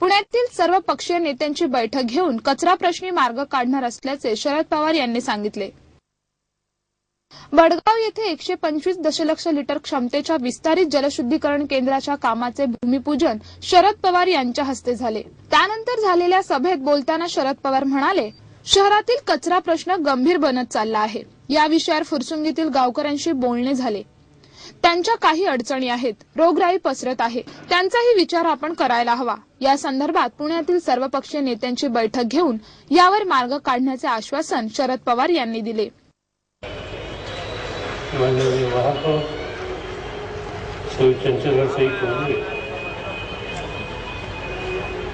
पुण्यातील सर्व पक्षीय नेत्यांची बैठक घेऊन कचरा प्रश्नी मार्ग काढणार असल्याचे शरद पवार यांनी सांगितले. बडगाव येथे एकशे पंचवीस दशलक्ष लिटर क्षमतेच्या विस्तारित जलशुद्धीकरण केंद्राच्या कामाचे भूमिपूजन शरद पवार यांच्या हस्ते झाले. त्यानंतर झालेल्या सभेत बोलताना शरद पवार म्हणाले शहरातील कचरा प्रश्न गंभीर बनत चालला आहे. या विषयावर फुरसुंगीतील गावकऱ्यांशी बोलणे झाले. त्यांच्या काही अडचणी आहेत. रोगराई पसरत आहे. त्यांचाही विचार आपण करायला हवा. या संदर्भात पुण्यातील सर्वपक्षीय नेत्यांची बैठक घेऊन यावर मार्ग काढण्याचे आश्वासन शरद पवार यांनी दिले.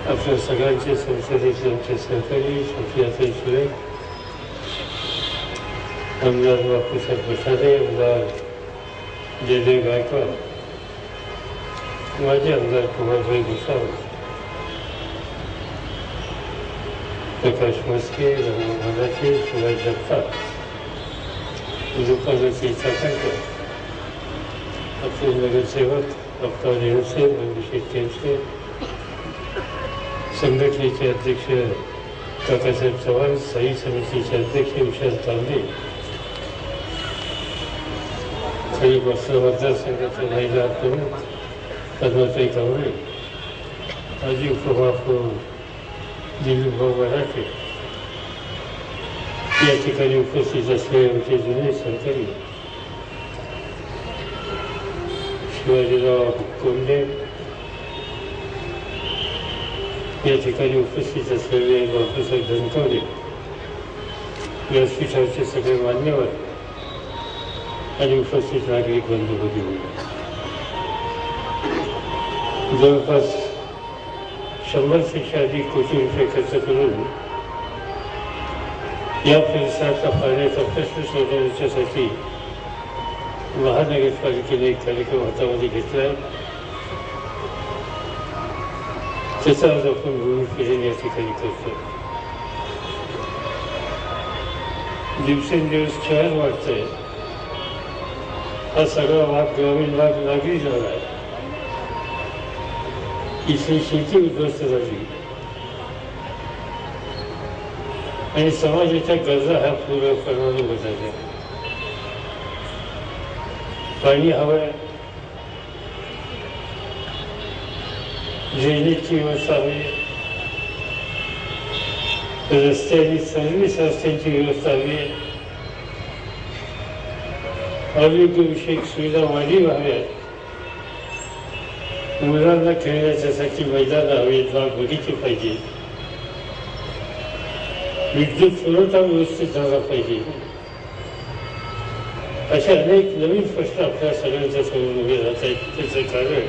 आपल्या सगळ्यांचे संसदेचे आमचे सहकारी सुप्रियाताई सुळे आमदार बापूसाहेब प्रसादे आमदार जय जय गायकवाड. माझे आमदार कुमारभाई गुसाव प्रकाश मस्के रमण सुभाष जगताप. दुकानाची चाकणकर आपले नगरसेवक डॉक्टर रेणुसेन अभिषेक केंद्रे संघटनेचे अध्यक्ष काकासाहेब चव्हाण स्थायी समितीचे अध्यक्ष विशाल तांबे. काही वस्त्र मतदारसंघाचे महिला प्रमुख पद्माताई कांबळे माजी करून दिलीप भाऊ मराठे. या ठिकाणी उपस्थित असलेले आमचे जुने सहकारी शिवाजीराव कोंडे. या ठिकाणी उपस्थित असलेले बापूसाहेब धनकवडे व्यासपीठाचे सगळे मान्यवर. आणि उपस्थित नागरिक बंधू भगिनी जवळपास शंभरपेक्षा अधिक कोटी रुपये खर्च करून या परिसराचा पाण्याचा प्रश्न सोडवण्याच्यासाठी महानगरपालिकेने एक कार्यक्रम हातामध्ये घेतला आहे त्याचा आज आपण भूमिपूजन या ठिकाणी करतो दिवसेंदिवस शहर वाढतंय हा सगळा भाग ग्रामीण भाग नागरी झाला आहे. इथली शेती उद्ध्वस्त झाली. आणि समाजाच्या गरजा ह्या पूर्ण करणारे बदलले पाणी हवंय. ड्रेनेजची व्यवस्था हवी. रस्ते सर्व्हिस रस्त्यांची व्यवस्था हवी. आरोग्यविषयक सुविधा वाढीव हव्यात मुलांना खेळण्याच्यासाठी मैदान हवेत बाग बगीचे पाहिजे. विद्युत पुरवठा व्यवस्थित झाला पाहिजे. असे अनेक नवीन प्रश्न आपल्या सगळ्यांच्या समोर उभे राहत आहेत. त्याचं कारण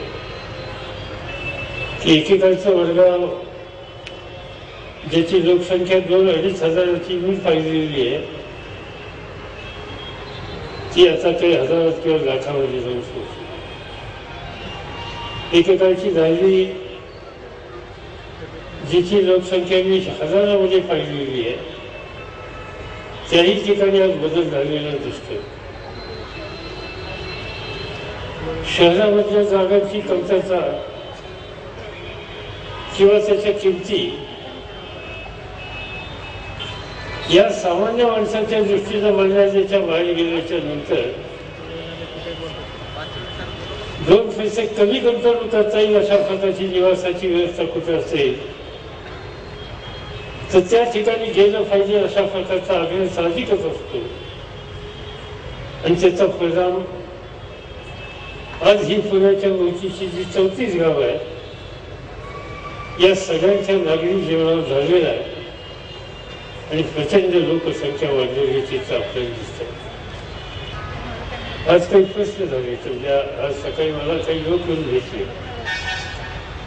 की एकेकाळचं वडगाव ज्याची लोकसंख्या दोन अडीच हजाराची मी पाहिलेली आहे ती आता काही हजारात किंवा लाखामध्ये जाऊ शकते. एकेकाळची झाली जिची लोकसंख्या मी हजारामध्ये पाहिलेली आहे त्याही ठिकाणी आज बदल झालेला दिसतो शहरामधल्या जागांची कमतरता किंवा त्याच्या किमती या सामान्य माणसाच्या दृष्टीनं मर्यादेच्या बाहेर गेल्याच्यानंतर दोन पैसे कमी गुंतवणूक करता येईल अशा प्रकारची निवासाची व्यवस्था कुठे असेल? तर त्या ठिकाणी गेलं पाहिजे अशा प्रकारचा आग्रह साहजिकच असतो. आणि त्याचा परिणाम आज ही पुण्याच्या उंचीची जी चौतीस गाव आहे या सगळ्यांच्या नागरी जीवनावर झालेला आहे. आणि प्रचंड लोकसंख्या वाढलेली आपल्याला दिसतं. आज काही प्रश्न झाले तुमच्या आज सकाळी मला काही लोक येऊन भेटले.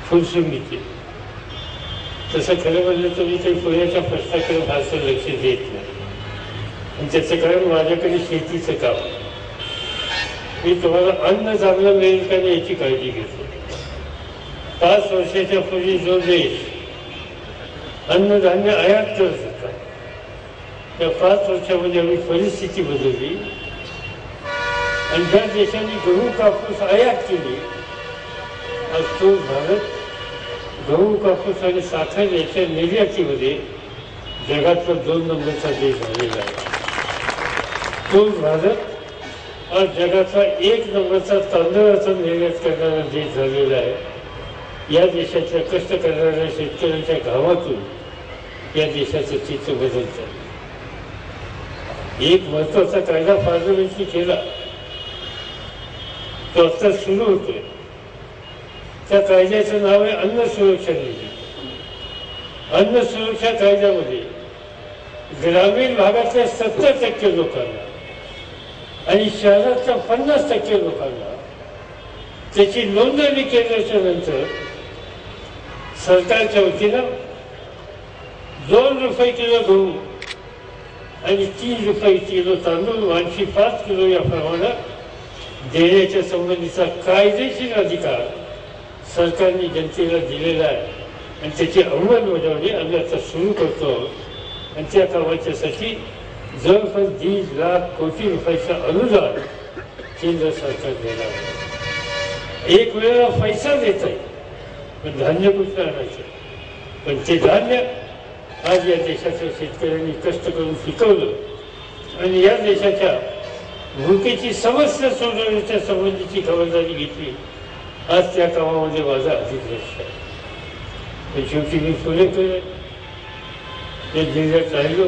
फुलसुंगीचे तसं खरं म्हणलं तर मी काही पुण्याच्या प्रश्नाकडे फारसं लक्ष देत नाही. आणि त्याचं कारण माझ्याकडे शेतीचं काम मी तुम्हाला अन्न चांगलं मिळेल का नाही याची काळजी घेतो. पाच वर्षाच्या पूर्वी जो देश अन्नधान्य आयात करतो त्या पाच वर्षामध्ये आम्ही परिस्थिती बदलली. आणि ज्या देशांनी गहू कापूस आयात केली आज तो भारत गहू कापूस आणि साखर याच्या निर्यातीमध्ये जगातला दोन नंबरचा देश झालेला आहे. तो भारत आज जगाचा एक नंबरचा तांदळाचा निर्यात करणारा देश झालेला आहे. या देशाच्या कष्ट करणाऱ्या शेतकऱ्यांच्या गावातून या देशाचं चित्र बदलत. आहे एक महत्त्वाचा कायदा पार्लमेंटने केला. तो आता सुरू होतोय. त्या कायद्याचं नाव आहे अन्न सुरक्षा निधी. अन्न सुरक्षा कायद्यामध्ये ग्रामीण भागातल्या सत्तर टक्के लोकांना आणि शहरातल्या पन्नास टक्के लोकांना त्याची नोंदणी केल्याच्यानंतर सरकारच्या वतीनं दोन रुपये किलो गहू आणि तीन रुपये किलो तांदूळ आणखी पाच किलो या प्रमाणात देण्याच्या संबंधीचा कायदेशीर अधिकार सरकारने जनतेला दिलेला आहे. आणि त्याची अंमलबजावणी आम्ही आता सुरू करतो. आणि त्या कामाच्यासाठी जवळपास दीड लाख कोटी रुपयाचं अनुदान केंद्र सरकार देणार आहे. एक वेळेला पैसा देत आहे पण धान्य कुठलं आणायचं? पण ते धान्य आज या देशाच्या शेतकऱ्यांनी कष्ट करून पिकवलं. आणि या देशाच्या भूकेची समस्या सोडवण्याच्या संबंधीची खबरदारी घेतली. आज त्या कामामध्ये माझा अधिक लक्ष आहे. पण शेवटी मी पुणे या जिल्ह्यात राहिलो.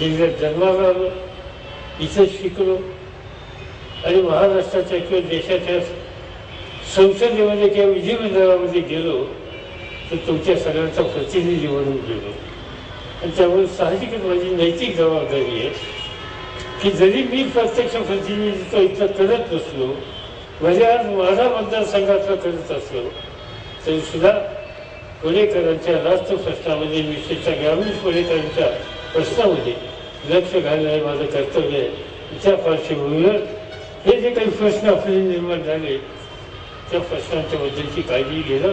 जिल्ह्यात जन्माला आलो. इथंच शिकलो. आणि महाराष्ट्राच्या किंवा देशाच्या संसदेमध्ये किंवा विधिमंडळामध्ये गेलो. तर तुमच्या सगळ्यांचा प्रतिनिधी म्हणून गेलो आणि त्यामुळे साहजिकच माझी नैतिक जबाबदारी आहे की जरी मी प्रत्यक्ष प्रतिनिधित्व इथलं करत नसलो म्हणजे आज माझा मतदारसंघातलं करत असलो तरी सुद्धा पुणेकरांच्या राष्ट्र प्रश्नामध्ये विशेषतः ग्रामीण पुणेकरांच्या प्रश्नामध्ये लक्ष घालणं हे माझं कर्तव्य आहे. त्या पार्श्वभूमीवर हे जे काही प्रश्न आपले निर्माण झाले त्या प्रश्नांच्या बद्दलची काळजी घेणं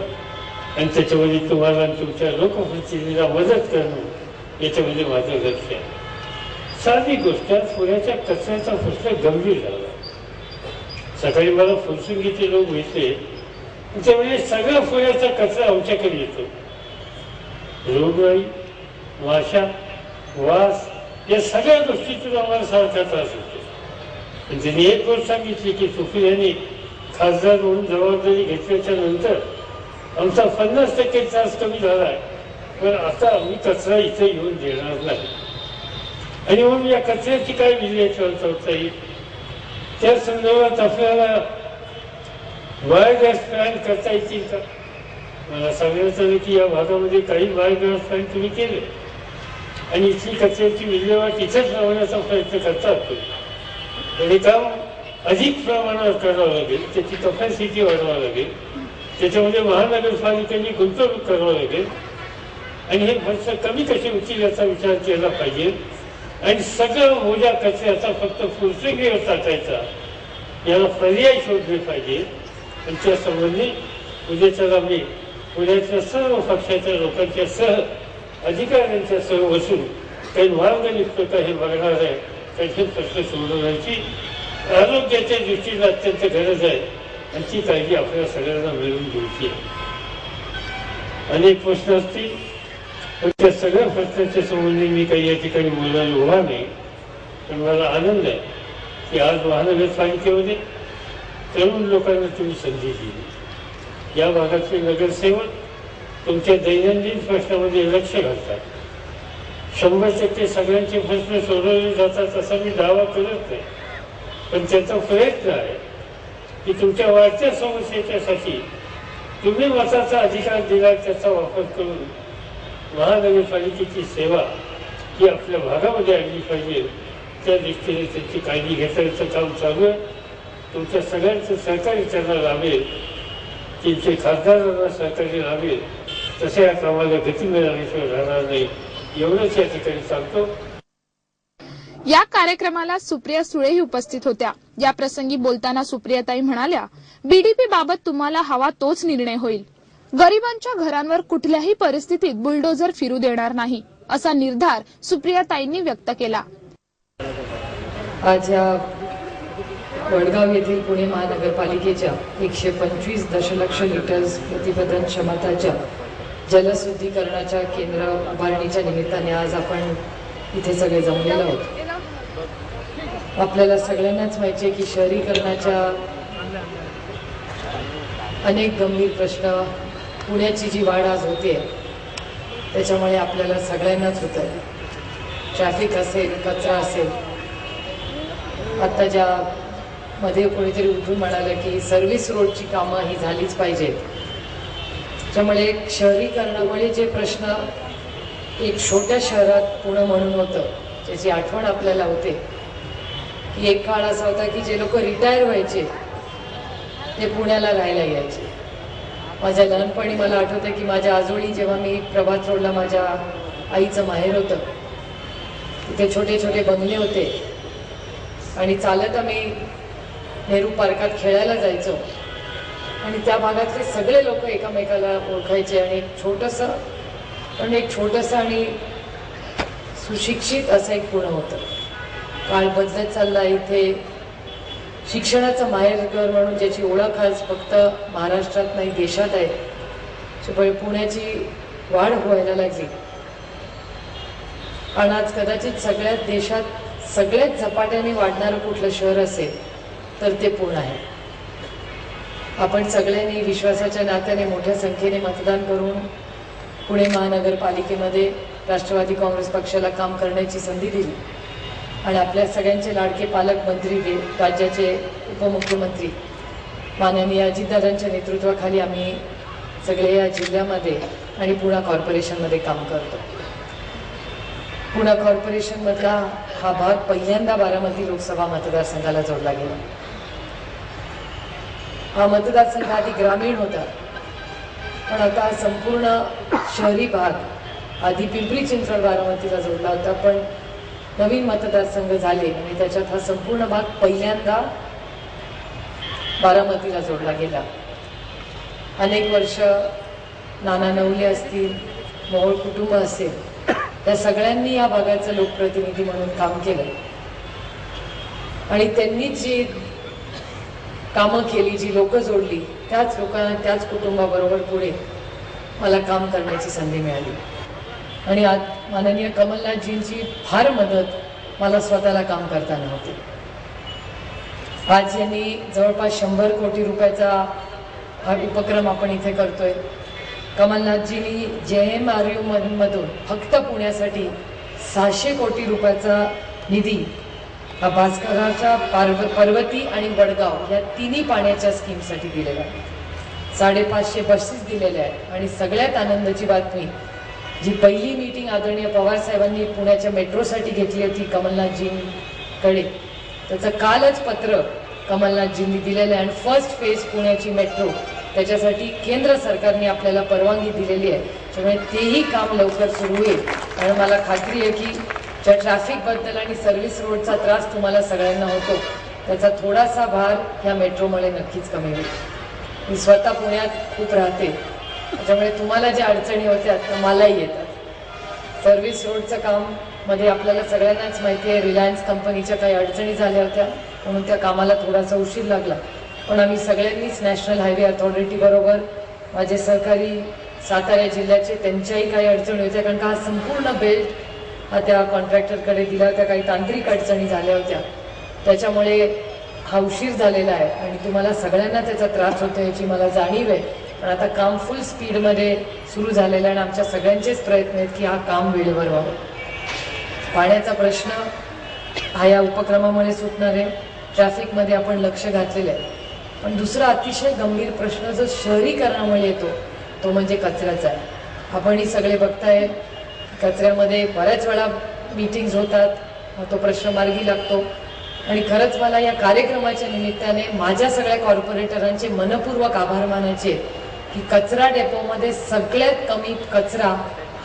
आणि त्याच्यामध्ये तुम्हाला आणि तुमच्या लोकप्रतिनिधीला मदत करणं याच्यामध्ये माझं लक्ष आहे साधी गोष्ट पुण्याच्या कचऱ्याचा प्रश्न गंभीर झाला सकाळी मला फुलसुंगीचे लोक भेटले त्यावेळी सगळा पुण्याचा कचरा आमच्याकडे येतो रोगराई माशा वास या सगळ्या गोष्टीतून आम्हाला सारखा त्रास होतो पण त्यांनी एक गोष्ट सांगितली की सुफी यांनी खासदार म्हणून जबाबदारी घेतल्याच्या नंतर आमचा पन्नास टक्के त्रास कमी झाला आहे पण आता आम्ही कचरा इथे येऊन देणार नाही आणि म्हणून या कचऱ्याची काय विल्हेवाट लावता येईल त्या संदर्भात आपल्याला बायोगॅस प्लॅन करता येतील का मला सांगण्यात आलं की या भागामध्ये काही बायोगॅस प्लॅन तुम्ही केले आणि इथली कचऱ्याची विल्हेवाट इथेच लावण्याचा प्रयत्न करतात तुम्ही काम अधिक प्रमाणात करावं लागेल त्याची कपॅसिटी वाढवावं लागेल त्याच्यामध्ये महानगरपालिकेने गुंतवणूक करावं लागेल. आणि हे खर्च कमी कसे होतील याचा विचार केला पाहिजे. आणि सगळं मोजा कचऱ्याचा फक्त फुलसिंगीवर टाकायचा याला पर्याय शोधले पाहिजे. आणि त्यासंबंधी उद्याच्याला मी पुण्याच्या सर्व पक्षाच्या लोकांच्या सह अधिकाऱ्यांच्या सह बसून काही मार्ग निघतो का हे बघणार आहे. काही प्रश्न सोडवण्याची आरोग्याच्या दृष्टीने अत्यंत गरज आहे. आणि ती काळजी आपल्याला सगळ्यांना मिळवून घ्यायची आहे. अनेक प्रश्न असतील पण त्या सगळ्या प्रश्नांच्या संबंधी मी काही या ठिकाणी बोलायला उभा नाही पण मला आनंद आहे की आज महानगरपालिकेमध्ये तरुण लोकांना तुम्ही संधी दिली. या भागातले नगरसेवक तुमच्या दैनंदिन प्रश्नामध्ये लक्ष घालतात. शंभर टक्के सगळ्यांचे प्रश्न सोडवले जातात असा मी दावा करत नाही. पण त्याचा प्रयत्न आहे की तुमच्या वाढत्या समस्येच्यासाठी तुम्ही मताचा अधिकार दिला त्याचा वापर करून महानगरपालिकेची सेवा ही आपल्या भागामध्ये आणली पाहिजे. त्या दृष्टीने त्याची काळजी घेण्याचं काम चालू आहे. तुमच्या सगळ्यांचं सहकार्य त्यांना लाभेल. तुमचे खासदारांना सहकार्य लाभेल. तसे या कामाला गती मिळाल्याशिवाय राहणार नाही. एवढंच या ठिकाणी सांगतो. या कार्यक्रमाला सुप्रिया सुळेही उपस्थित होत्या. या प्रसंगी बोलताना सुप्रियाताई म्हणाल्या बीडीपी बाबत तुम्हाला हवा तोच निर्णय होईल. गरिबांच्या घरांवर कुठल्याही परिस्थितीत बुलडोझर फिरू देणार नाही असा निर्धार सुप्रियाताईंनी व्यक्त केला. आज वडगाव येथील पुणे महानगरपालिकेच्या एकशे पंचवीस दशलक्ष लिटर्स प्रतिबंधन क्षमताच्या जलशुद्धीकरणाच्या केंद्र उभारणीच्या निमित्ताने आज आपण इथे सगळे जमलेलो आहोत. आपल्याला सगळ्यांनाच माहिती आहे की शहरीकरणाच्या अनेक गंभीर प्रश्न पुण्याची जी वाढ आज होते त्याच्यामुळे आपल्याला सगळ्यांनाच होत आहे ट्रॅफिक असेल कचरा असेल. आत्ता ज्या मध्ये कोणीतरी उठून म्हणालं की सर्व्हिस रोडची कामं ही झालीच पाहिजेत. त्यामुळे शहरीकरणामुळे जे प्रश्न एक छोट्या शहरात पुणं म्हणून होतं ज्याची आठवण आपल्याला होते. की एक काळ असा होता की जे लोक रिटायर व्हायचे ते पुण्याला राहायला यायचे. माझ्या लहानपणी मला आठवतं की माझ्या आजोळी जेव्हा मी प्रभात रोडला माझ्या आईचं माहेर होतं तिथे छोटे छोटे बंगले होते. आणि चालत आम्ही नेहरू पार्कात खेळायला जायचो. आणि त्या भागातले सगळे लोक एकामेकाला ओळखायचे आणि एक छोटंसं पण एक छोटंसं आणि सुशिक्षित असं एक पुणं होतं. काळ बदलत चालला इथे शिक्षणाचं माहेरघर म्हणून ज्याची ओळख आज फक्त महाराष्ट्रात नाही देशात आहे त्यामुळे पुण्याची वाढ व्हायला लागली. आणि आज कदाचित सगळ्यात देशात सगळ्यात झपाट्याने वाढणारं कुठलं शहर असेल तर ते पुणे आहे. आपण सगळ्यांनी विश्वासाच्या नात्याने मोठ्या संख्येने मतदान करून पुणे महानगरपालिकेमध्ये राष्ट्रवादी काँग्रेस पक्षाला काम करण्याची संधी दिली. आणि आपल्या सगळ्यांचे लाडके पालकमंत्री राज्याचे उपमुख्यमंत्री. माननीय अजितदादांच्या नेतृत्वाखाली आम्ही सगळे या जिल्ह्यामध्ये आणि पुणा कॉर्पोरेशनमध्ये काम करतो. पुणा कॉर्पोरेशनमधला हा भाग पहिल्यांदा बारामती लोकसभा मतदारसंघाला जोडला गेला. हा मतदारसंघ आधी ग्रामीण होता. पण आता संपूर्ण शहरी भाग आधी पिंपरी चिंचवड बारामतीला जोडला होता. पण नवीन मतदारसंघ झाले आणि त्याच्यात हा संपूर्ण भाग पहिल्यांदा बारामतीला जोडला गेला. अनेक वर्ष नाना नवले असतील मोहोळ कुटुंब असेल त्या सगळ्यांनी या भागाचं लोकप्रतिनिधी म्हणून काम केलं. आणि त्यांनी जी कामं केली जी लोक जोडली त्याच लोकांना त्याच कुटुंबाबरोबर पुढे मला काम करण्याची संधी मिळाली. आणि आज माननीय कमलनाथजींची फार मदत मला स्वतःला काम करताना होती. आज यांनी जवळपास शंभर कोटी रुपयाचा हा उपक्रम आपण इथे करतोय. कमलनाथजींनी जे एम आर यू मधून फक्त पुण्यासाठी सहाशे कोटी रुपयाचा निधी हा भास्कराच्या पार्व पर्वती आणि वडगाव या तिन्ही पाण्याच्या स्कीमसाठी दिलेला आहे. साडेपाचशे बसेस दिलेल्या आहेत आणि सगळ्यात आनंदाची बातमी जी पहिली मीटिंग आदरणीय पवार साहेबांनी पुण्याच्या मेट्रोसाठी घेतली होती कमलनाथजींकडे. त्याचं कालच पत्र कमलनाथजींनी दिलेलं आहे. आणि फर्स्ट फेज पुण्याची मेट्रो त्याच्यासाठी केंद्र सरकारने आपल्याला परवानगी दिलेली आहे. त्यामुळे तेही काम लवकर सुरू होईल. कारण मला खात्री आहे की ज्या ट्रॅफिकबद्दल आणि सर्व्हिस रोडचा त्रास तुम्हाला सगळ्यांना होतो त्याचा थोडासा भार ह्या मेट्रोमुळे नक्कीच कमी होईल. मी स्वतः पुण्यात खूप राहते. त्याच्यामुळे तुम्हाला ज्या अडचणी होत्या त्या मलाही येतात. सर्व्हिस रोडचं काममध्ये आपल्याला सगळ्यांनाच माहिती आहे रिलायन्स कंपनीच्या काही अडचणी झाल्या होत्या म्हणून त्या कामाला थोडासा उशीर लागला. पण आम्ही सगळ्यांनीच नॅशनल हायवे अथॉरिटी बरोबर माझे सहकारी सातारा जिल्ह्याचे त्यांच्याही काही अडचणी होत्या कारण का हा संपूर्ण बेल्ट हा त्या कॉन्ट्रॅक्टरकडे दिला होत्या काही तांत्रिक अडचणी झाल्या होत्या. त्याच्यामुळे हा उशीर झालेला आहे आणि तुम्हाला सगळ्यांना त्याचा त्रास होतो याची मला जाणीव आहे. पण आता काम फुल स्पीडमध्ये सुरू झालेलं आहे आणि आमच्या सगळ्यांचेच प्रयत्न आहेत की हा काम वेळेवर व्हावं. पाण्याचा प्रश्न हा या उपक्रमामुळे सुटणार आहे. ट्रॅफिकमध्ये आपण लक्ष घातलेलं आहे. पण दुसरा अतिशय गंभीर प्रश्न जो शहरीकरणामुळे येतो तो म्हणजे कचऱ्याचा आहे. आपण ही सगळे बघताय कचऱ्यामध्ये बऱ्याच वेळा मीटिंग्स होतात मग तो प्रश्न मार्गी लागतो. आणि खरंच मला या कार्यक्रमाच्या निमित्ताने माझ्या सगळ्या कॉर्पोरेटरांचे मनपूर्वक आभार मानायचे आहेत. की कचरा डेपोमध्ये सगळ्यात कमी कचरा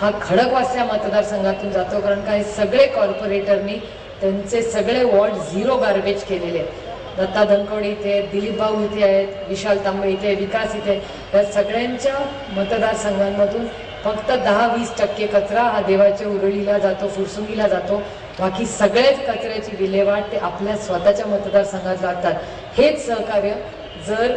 हा खडकवासल्या मतदारसंघातून जातो कारण काय सगळे कॉर्पोरेटरनी त्यांचे सगळे वॉर्ड झिरो गार्बेज केलेले आहेत. दत्ता धनकोडे इथे आहेत दिलीप भाऊ इथे आहेत विशाल तांबे इथे आहे, विकास इथे आहे. या सगळ्यांच्या मतदारसंघांमधून फक्त दहा वीस टक्के कचरा हा देवाच्या उरळीला जातो फुरसुंगीला जातो. बाकी सगळ्याच कचऱ्याची विल्हेवाट ते आपल्या स्वतःच्या मतदारसंघात लागतात हेच सहकार्य जर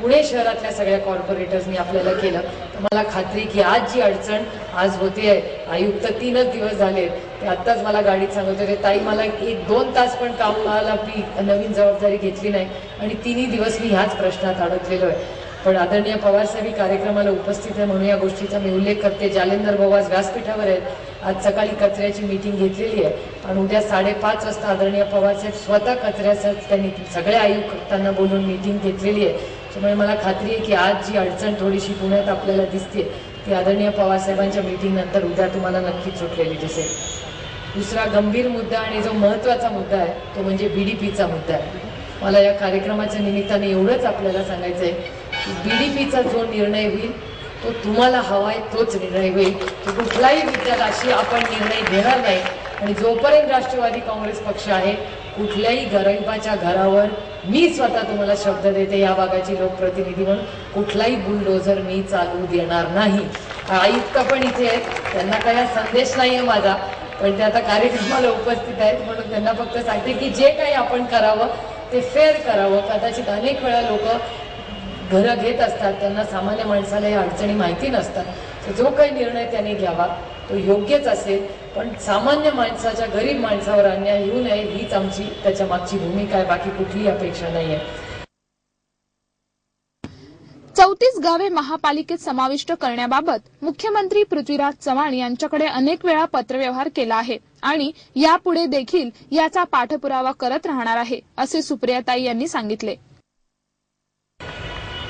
पुणे शहरातल्या सगळ्या कॉर्पोरेटर्सनी आपल्याला केलं. तर मला खात्री की आज जी अडचण आज होते आयुक्त तीनच दिवस झाले ते आत्ताच मला गाडीत सांगत होते ताई मला एक दोन तास पण कामाला मी नवीन जबाबदारी घेतली नाही. आणि तिन्ही दिवस मी ह्याच प्रश्नात अडकलेलो आहे. पण आदरणीय पवारसाहेब कार्यक्रमाला उपस्थित आहे म्हणून या गोष्टीचा मी उल्लेख करते. जालेंदर बोवाज व्यासपीठावर आहेत. आज सकाळी कचऱ्याची मीटिंग घेतलेली आहे. आणि उद्या साडेपाच वाजता आदरणीय पवारसाहेब स्वतः कचऱ्याचं त्यांनी सगळ्या आयुक्तांना बोलून मीटिंग घेतलेली आहे. त्यामुळे मला खात्री आहे की आज जी अडचण थोडीशी पुण्यात आपल्याला दिसते ती आदरणीय पवारसाहेबांच्या मिटिंगनंतर उद्या तुम्हाला नक्कीच सुटलेली दिसेल. दुसरा गंभीर मुद्दा आणि जो महत्त्वाचा मुद्दा आहे तो म्हणजे बी डी पीचा मुद्दा आहे. मला या कार्यक्रमाच्या निमित्ताने एवढंच आपल्याला सांगायचं आहे की बी डी पीचा जो निर्णय होईल तो तुम्हाला हवाय तोच निर्णय होईल. तो कुठलाही विद्यार्थ्याशी आपण निर्णय घेणार नाही. आणि जोपर्यंत राष्ट्रवादी काँग्रेस पक्ष आहे कुठल्याही गरिबाच्या घरावर मी स्वतः तुम्हाला शब्द देते या भागाची लोकप्रतिनिधी म्हणून. कुठलाही बुलडोझर मी चालू देणार नाही. आयुक्त पण इथे आहेत. त्यांना काही हा संदेश आहे माझा पण ते आता कार्यक्रमाला उपस्थित आहेत. म्हणून त्यांना फक्त सांगते की जे काही आपण करावं ते फेअर करावं. कदाचित अनेक वेळा लोक घरं घेत असतात. त्यांना सामान्य माणसाला या अडचणी माहिती नसतात. तर जो काही निर्णय त्यांनी घ्यावा तो योग्यच असेल. पण सामान्य माणसाच्या गरीब माणसावर अन्याय येऊ नये हीच आमची त्याच्या मागची भूमिका आहे. बाकी कुठलीही अपेक्षा नाही आहे चौतीस गावे महापालिकेत समाविष्ट करण्याबाबत मुख्यमंत्री पृथ्वीराज चव्हाण यांच्याकडे अनेक वेळा पत्रव्यवहार केला आहे आणि यापुढे देखील याचा पाठपुरावा करत राहणार आहे असे सुप्रियाताई यांनी सांगितले.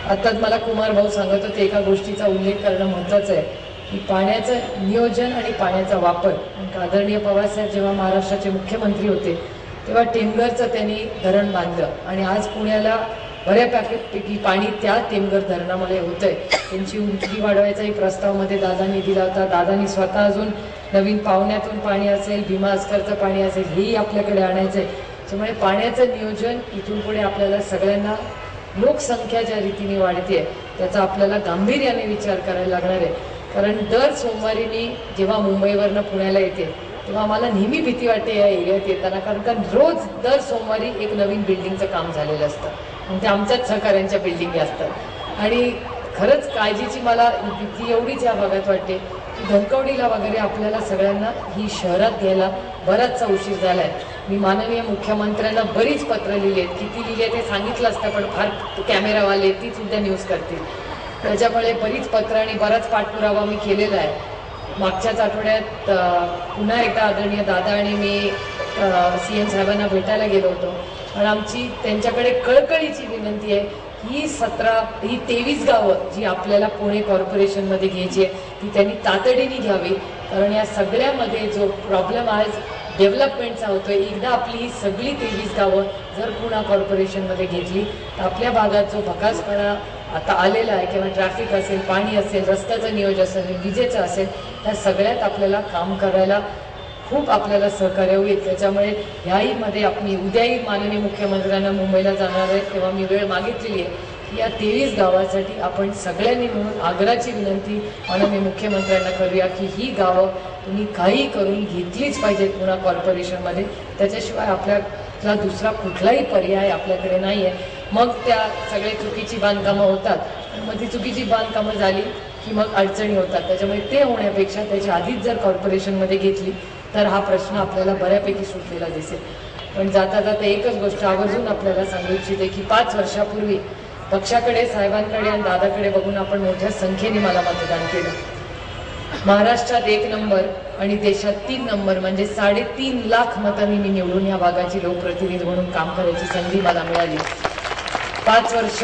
आताच मला कुमार भाऊ सांगत होते एका गोष्टीचा उल्लेख करणं महत्वाचं आहे की पाण्याचं नियोजन आणि पाण्याचा वापर. आदरणीय पवारसाहेब जेव्हा महाराष्ट्राचे मुख्यमंत्री होते तेव्हा टेमघरचं त्यांनी धरण बांधलं. आणि आज पुण्याला बऱ्यापैकी पाणी त्या टेमघर धरणामुळे आहे त्यांची उंची वाढवायचाही प्रस्तावमध्ये दादांनी दिला होता. दादांनी स्वतः अजून नवीन पाहुण्यातून पाणी असेल भीमा अस्करचं पाणी असेल हेही आपल्याकडे आणायचं आहे त्यामुळे पाण्याचं नियोजन इथून पुढे आपल्याला सगळ्यांना लोकसंख्या ज्या रीतीने वाढते त्याचा आपल्याला गांभीर्याने विचार करायला लागणार आहे. कारण दर सोमवारी मी जेव्हा मुंबईवरनं पुण्याला येते तेव्हा मला नेहमी भीती वाटते या एरियात येताना कारण का रोज दर सोमवारी एक नवीन बिल्डिंगचं काम झालेलं असतं. म्हणजे आमच्याच सहकाऱ्यांच्या बिल्डिंगी असतात. आणि खरंच काळजीची मला भीती एवढीच या भागात वाटते की धनकवडीला वगैरे आपल्याला सगळ्यांना ही शहरात घ्यायला बराचसा उशीर झाला आहे मी माननीय मुख्यमंत्र्यांना बरीच पत्र लिहिली आहेत. किती लिहिली आहेत ते सांगितलं असतं पण फार कॅमेरावाले ती सुद्धा न्यूज करतील. त्याच्यामुळे बरीच पत्र आणि बराच पाठपुरावा मी केलेला आहे. मागच्याच आठवड्यात पुन्हा एकदा आदरणीय दादा आणि मी सी एम साहेबांना भेटायला गेलो होतो. पण आमची त्यांच्याकडे कळकळीची विनंती आहे ही सतरा ही तेवीस गावं जी आपल्याला पुणे कॉर्पोरेशनमध्ये घ्यायची आहे ती त्यांनी तातडीने घ्यावी. कारण या सगळ्यामध्ये जो प्रॉब्लेम आज डेव्हलपमेंटचा होतो एकदा आपली ही सगळी तेवीस गावं जर पुणा कॉर्पोरेशनमध्ये घेतली तर आपल्या भागात जो भकासपणा आता आलेला आहे किंवा ट्रॅफिक असेल पाणी असेल रस्त्याचं नियोजन असेल विजेचं असेल त्या सगळ्यात आपल्याला काम करायला खूप आपल्याला सहकार्य होईल. त्याच्यामुळे ह्याहीमध्ये आपली उद्याही माननीय मुख्यमंत्र्यांना मुंबईला जाणार आहे तेव्हा मी वेळ मागितलेली आहे की या तेवीस गावासाठी आपण सगळ्यांनी म्हणून आग्राची विनंती माननीय मुख्यमंत्र्यांना करूया की ही गावं तुम्ही काही करून घेतलीच पाहिजे पुन्हा कॉर्पोरेशनमध्ये. त्याच्याशिवाय आपल्याला दुसरा कुठलाही पर्याय आपल्याकडे नाही आहे मग त्या सगळे चुकीची बांधकामं होतात. मग ती चुकीची बांधकामं झाली की मग अडचणी होतात. त्याच्यामुळे ते होण्यापेक्षा त्याच्या आधीच जर कॉर्पोरेशनमध्ये घेतली तर हा प्रश्न आपल्याला बऱ्यापैकी सुटलेला दिसेल. पण जाता जाता एकच गोष्ट आवर्जून आपल्याला सांगू इच्छिते की पाच वर्षापूर्वी पक्षाकडे साहेबांकडे आणि दादाकडे बघून आपण मोठ्या संख्येने मला मतदान केलं. महाराष्ट्रात एक नंबर आणि देशात तीन नंबर म्हणजे साडेतीन लाख मतांनी मी निवडून या भागाची लोकप्रतिनिधी म्हणून काम करायची संधी मला मिळाली. पाच वर्ष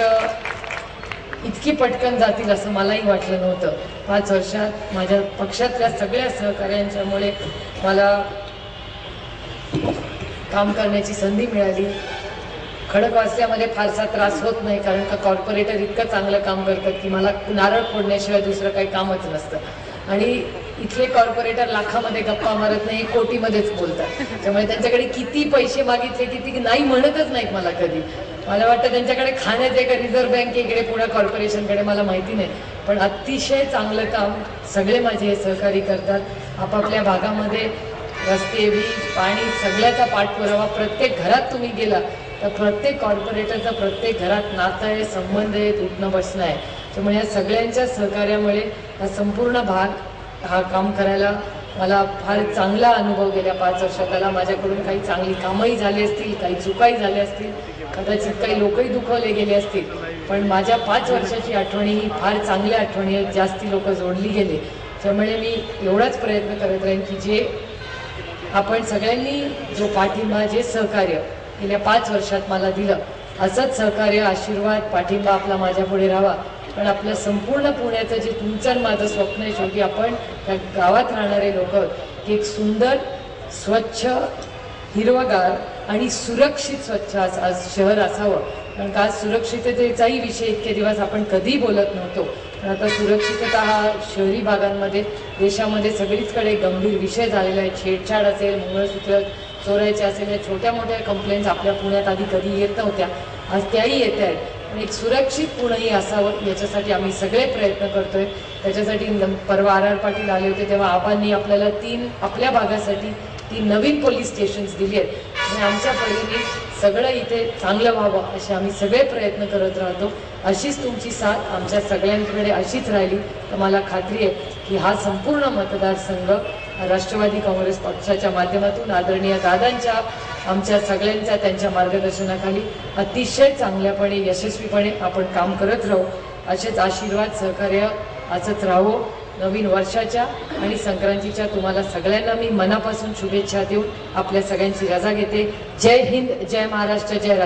इतकी पटकन जातील असं मलाही वाटलं नव्हतं. पाच वर्षात माझ्या पक्षातल्या सगळ्या सहकार्यांच्यामुळे मला काम करण्याची संधी मिळाली. खडकवासल्यामध्ये फारसा त्रास होत नाही कारण का कॉर्पोरेटर इतकं चांगलं काम करतात की मला नारळ फोडण्याशिवाय दुसरं काही कामच नसतं. आणि इथले कॉर्पोरेटर लाखामध्ये गप्पा मारत नाही कोटीमध्येच बोलतात. त्यामुळे त्यांच्याकडे किती पैसे मागितले किती नाही म्हणतच नाहीत मला कधी. मला वाटतं त्यांच्याकडे खाण्याचे का रिझर्व्ह बँक इकडे पुणे कॉर्पोरेशनकडे मला माहिती नाही. पण अतिशय चांगलं काम सगळे माझे हे सहकारी करतात. आपापल्या भागामध्ये रस्ते वीज पाणी सगळ्याचा पाठपुरावा प्रत्येक घरात तुम्ही गेला तर प्रत्येक कॉर्पोरेटरचा प्रत्येक घरात नातं आहे संबंध आहे उठणं बसणं आहे. त्यामुळे या सगळ्यांच्या सहकार्यामुळे हा संपूर्ण भाग हा काम करायला मला फार चांगला अनुभव गेल्या पाच वर्षात आला. माझ्याकडून काही चांगली कामंही झाली असतील काही चुकाही झाल्या असतील कदाचित काही लोकही दुखवले गेले असतील. पण माझ्या पाच वर्षाची आठवणी ही फार चांगल्या आठवणी आहेत. जास्ती लोक जोडली गेले. त्यामुळे मी एवढाच प्रयत्न करत राहीन की जे आपण सगळ्यांनी जो पाठिंबा जे सहकार्य गेल्या पाच वर्षात मला दिलं असंच सहकार्य आशीर्वाद पाठिंबा आपला माझ्या पुढे राहावा. पण आपलं संपूर्ण पुण्याचं जे तुमचं आणि माझं स्वप्न आहे शेवटी आपण त्या गावात राहणारे लोक की एक सुंदर स्वच्छ हिरवगार आणि सुरक्षित स्वच्छ आज आज शहर असावं. कारण का आज सुरक्षिततेचाही विषय इतके दिवस आपण कधीही बोलत नव्हतो. पण आता सुरक्षितता हा शहरी भागांमध्ये देशामध्ये सगळीचकडे गंभीर विषय झालेला आहे. छेडछाड असेल मंगळसूत्र चोरायचे असेल या छोट्या मोठ्या कंप्लेंट्स आपल्या पुण्यात आधी कधी येत नव्हत्या. आज त्याही येत आहेत. पण एक सुरक्षित पुणेही असावं याच्यासाठी आम्ही सगळे प्रयत्न करतोय. त्याच्यासाठी न- परवा आर आर पाटील आले होते तेव्हा आबांनी आपल्याला तीन आपल्या भागासाठी तीन नवीन पोलीस स्टेशन्स दिली आहेत. आणि आमच्या परीने सगळं इथे चांगलं व्हावं असे आम्ही सगळे प्रयत्न करत राहतो. अशीच तुमची साथ आमच्या सगळ्यांकडे अशीच राहिली. तर मला खात्री आहे की हा संपूर्ण मतदारसंघ राष्ट्रवादी काँग्रेस पक्षाच्या माध्यमातून आदरणीय दादांच्या आमच्या सगळ्यांच्या त्यांच्या मार्गदर्शनाखाली अतिशय चांगल्यापणे यशस्वीपणे आपण काम करत राहू. असेच आशीर्वाद सहकार्य असंच राहो. नवीन वर्षाच्या आणि संक्रांतीच्या तुम्हाला सगळ्यांना मी मनापासून शुभेच्छा देऊन आपल्या सगळ्यांची रजा घेते. जय हिंद जय महाराष्ट्र जय राष्ट्र.